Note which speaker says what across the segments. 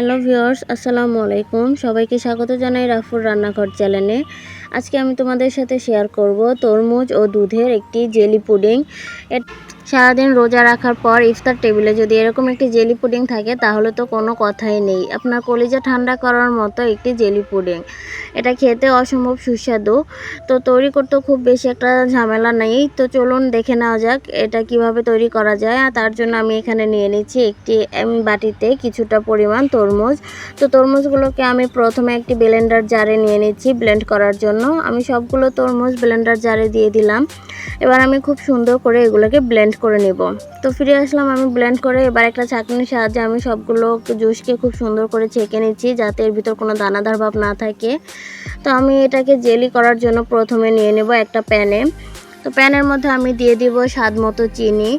Speaker 1: Hello viewers আসসালামু আলাইকুম। সবাইকে স্বাগত জানাই রাফুর রান্নাঘর চ্যানেলে। আজকে আমি তোমাদের সাথে শেয়ার করব তরমুজ ও দুধের একটি জেলি পুডিং। সারাদিন রোজা রাখার পর ইফতার টেবিলে যদি এরকম একটি জেলি পুডিং থাকে, তাহলে তো কোনো কথাই নেই। আপনার কলিজা ঠান্ডা করার মতো একটি জেলি পুডিং। এটা খেতে অসম্ভব সুস্বাদু। তো তৈরি করতে খুব বেশি একটা ঝামেলা নেই। তো চলুন দেখে নেওয়া যাক এটা কীভাবে তৈরি করা যায়। আর তার জন্য আমি এখানে নিয়ে নিচ্ছি একটি বাটিতে কিছুটা পরিমাণ তরমুজ। তো তরমুজগুলোকে আমি প্রথমে একটি ব্লেন্ডার জারে নিয়ে নিচ্ছি ব্লেন্ড করার জন্য। আমি সবগুলো তরমুজ ব্লেন্ডার জারে দিয়ে দিলাম। এবার আমি খুব সুন্দর করে এগুলোকে ব্লেন্ড করে নেব। তো ফিরে আসলাম, আমি ব্লেন্ড করে এবার একটা ছাঁকনির সাহায্যে আমি সবগুলো জুসকে খুব সুন্দর করে ছেঁকে নিচ্ছি, যাতে এর ভিতর কোনো দানাদার ভাব না থাকে। তো আমি এটাকে জেলি করার জন্য প্রথমে নিয়ে নেব একটা প্যানে। তো প্যানের মধ্যে আমি দিয়ে দিব স্বাদ মতো চিনি।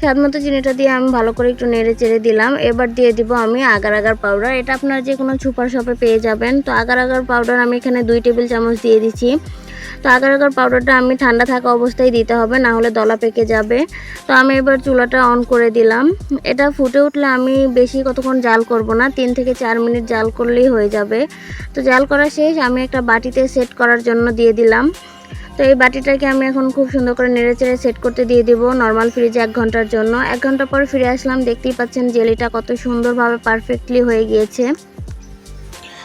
Speaker 1: স্বাদ মতো চিনিটা দিয়ে আমি ভালো করে একটু নেড়ে চেড়ে দিলাম। এবার দিয়ে দিব আমি আগার আগার পাউডার এটা আপনারা যে কোনো সুপার শপে পেয়ে যাবেন। তো আগার আগার পাউডার আমি এখানে দুই টেবিল চামচ দিয়ে দিচ্ছি তো আগার আগার পাউডারটা আমি ঠান্ডা থাকা অবস্থায় দিতে হবে, না হলে দলা পেকে যাবে। তো আমি এবার চুলাটা অন করে দিলাম। এটা ফুটে উঠলে আমি বেশি কতক্ষণ জাল করব না, তিন থেকে চার মিনিট জাল করলেই হয়ে যাবে। তো জাল করা শেষ, আমি একটা বাটিতে সেট করার জন্য দিয়ে দিলাম। তো এই বাটিটাকে আমি এখন খুব সুন্দর করে নেড়ে চেড়ে সেট করতে দিয়ে দিব নর্মাল ফ্রিজে এক ঘণ্টার জন্য। এক ঘণ্টা পর ফিরে আসলাম, দেখতেই পাচ্ছেন জেলিটা কত সুন্দরভাবে পারফেক্টলি হয়ে গিয়েছে।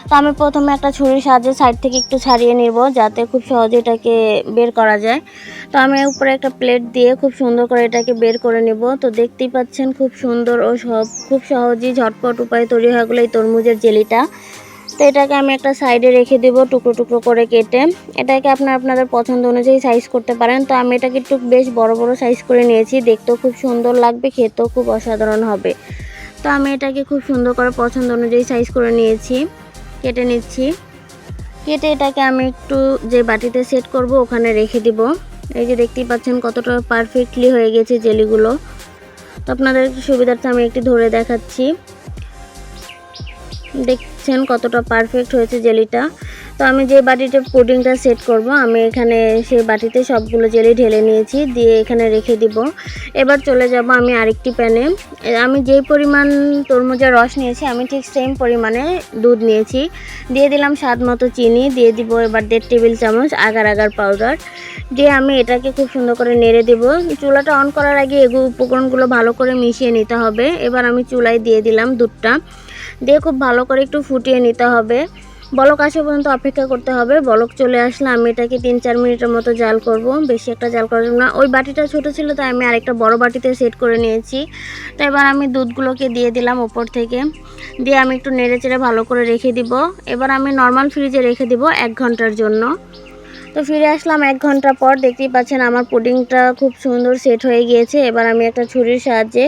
Speaker 1: তো আমি প্রথমে একটা ছুরির সাহায্যে সাইড থেকে একটু ছাড়িয়ে নিব যাতে খুব সহজে এটাকে বের করা যায়। তো আমি উপরে একটা প্লেট দিয়ে খুব সুন্দর করে এটাকে বের করে নেব। তো দেখতেই পাচ্ছেন খুব সুন্দর ও সব, খুব সহজেই ঝটপট উপায়ে তৈরি হয়ে গেলো এই তরমুজের জেলিটা। এটাকে আমি একটা সাইডে রেখে দেব, টুকরো টুকরো করে কেটে। এটাকে আপনার, আপনাদের পছন্দ অনুযায়ী সাইজ করতে পারেন। তো আমি এটাকে একটু বেশ বড় বড় সাইজ করে নিয়েছি। দেখতেও খুব সুন্দর লাগবে, খেতেও খুব অসাধারণ হবে। তো আমি এটাকে খুব সুন্দর করে পছন্দ অনুযায়ী সাইজ করে নিয়েছি, কেটে নিচ্ছি। কেটে এটাকে আমি একটু যে বাটিতে সেট করব, ওখানে রেখে দিব। এই যে দেখতেই পাচ্ছেন, কতটা পারফেক্টলি হয়ে গেছে জেলিগুলো। তো আপনাদের সুবিধার্থে আমি একটি ধরে দেখাচ্ছি। দেখছেন কতটা পারফেক্ট হয়েছে জেলিটা তো আমি যে বাটিতে পুডিংটা সেট করব, আমি এখানে সেই বাটিতে সবগুলো জেলি ঢেলে নিয়েছি, দিয়ে এখানে রেখে দিব। এবার চলে যাব আমি আরেকটি প্যানে। আমি যেই পরিমাণ তরমুজের রস নিয়েছি, আমি ঠিক সেম পরিমাণে দুধ নিয়েছি। দিয়ে দিলাম স্বাদ মতো চিনি, দিয়ে দিব এবার দেড় টেবিল চামচ আগার আগার পাউডার দিয়ে আমি এটাকে খুব সুন্দর করে নেড়ে দেব। চুলাটা অন করার আগে এগুলো উপকরণগুলো ভালো করে মিশিয়ে নিতে হবে। এবার আমি চুলায় দিয়ে দিলাম দুধটা। দিয়ে খুব ভালো করে একটু ফুটিয়ে নিতে হবে। বলক আসা পর্যন্ত অপেক্ষা করতে হবে। বলক চলে আসলে আমি এটাকে তিন চার মিনিটের মতো জাল করব। বেশি একটা জাল করার না। ওই বাটিটা ছোট ছিল, তাই আমি আরেকটা বড় বাটিতে সেট করে নিয়েছি। তো এবার আমি দুধগুলোকে দিয়ে দিলাম ওপর থেকে। দিয়ে আমি একটু নেড়ে চেড়ে ভালো করে রেখে দিব। এবার আমি নর্মাল ফ্রিজে রেখে দিব এক ঘণ্টার জন্য। তো ফিরে আসলাম এক ঘণ্টা পর, দেখতেই পাচ্ছেন আমার পুডিংটা খুব সুন্দর সেট হয়ে গিয়েছে। এবার আমি একটা ছুরির সাহায্যে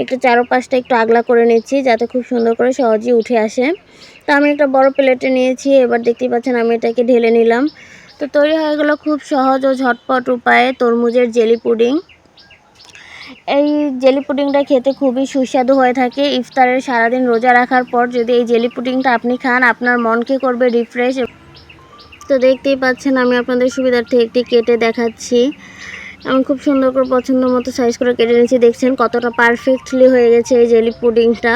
Speaker 1: একটু চারোপাশটা একটু আগলা করে নিচ্ছি, যাতে খুব সুন্দর করে সহজেই উঠে আসে। তো আমি একটা বড় প্লেটে নিয়েছি, এবার দেখতেই পাচ্ছেন আমি এটাকে ঢেলে নিলাম। তো তৈরি হয়ে গেলো খুব সহজ ও ঝটপট উপায়ে তরমুজের জেলি পুডিং। এই জেলি পুডিংটা খেতে খুবই সুস্বাদু হয়ে থাকে। ইফতারের সারাদিন রোজা রাখার পর যদি এই জেলি পুডিংটা আপনি খান, আপনার মনকে করবে রিফ্রেশ তো দেখতেই পাচ্ছেন, আমি আপনাদের সুবিধার্থে একটি কেটে দেখাচ্ছি। আমি খুব সুন্দর করে পছন্দ মতো সাইজ করে কেটে নিয়েছি। দেখছেন কতটা পারফেক্টলি হয়ে গেছে এই জেলি পুডিংটা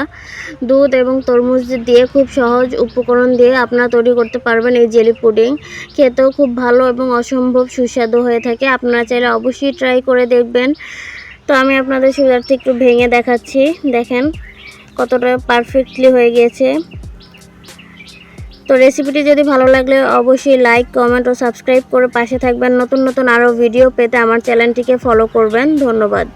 Speaker 1: দুধ এবং তরমুজ দিয়ে খুব সহজ উপকরণ দিয়ে আপনারা তৈরি করতে পারবেন এই জেলি পুডিং খেতেও খুব ভালো এবং অসম্ভব সুস্বাদু হয়ে থাকে। আপনারা চাইলে অবশ্যই ট্রাই করে দেখবেন। তো আমি আপনাদের সুবিধার্থে একটু ভেঙে দেখাচ্ছি। দেখেন কতটা পারফেক্টলি হয়ে গিয়েছে তো রেসিপিটি যদি ভালো লাগলে অবশ্যই লাইক কমেন্ট ও সাবস্ক্রাইব করে পাশে থাকবেন। নতুন নতুন আরও ভিডিও পেতে আমার চ্যানেলটিকে ফলো করবেন। ধন্যবাদ।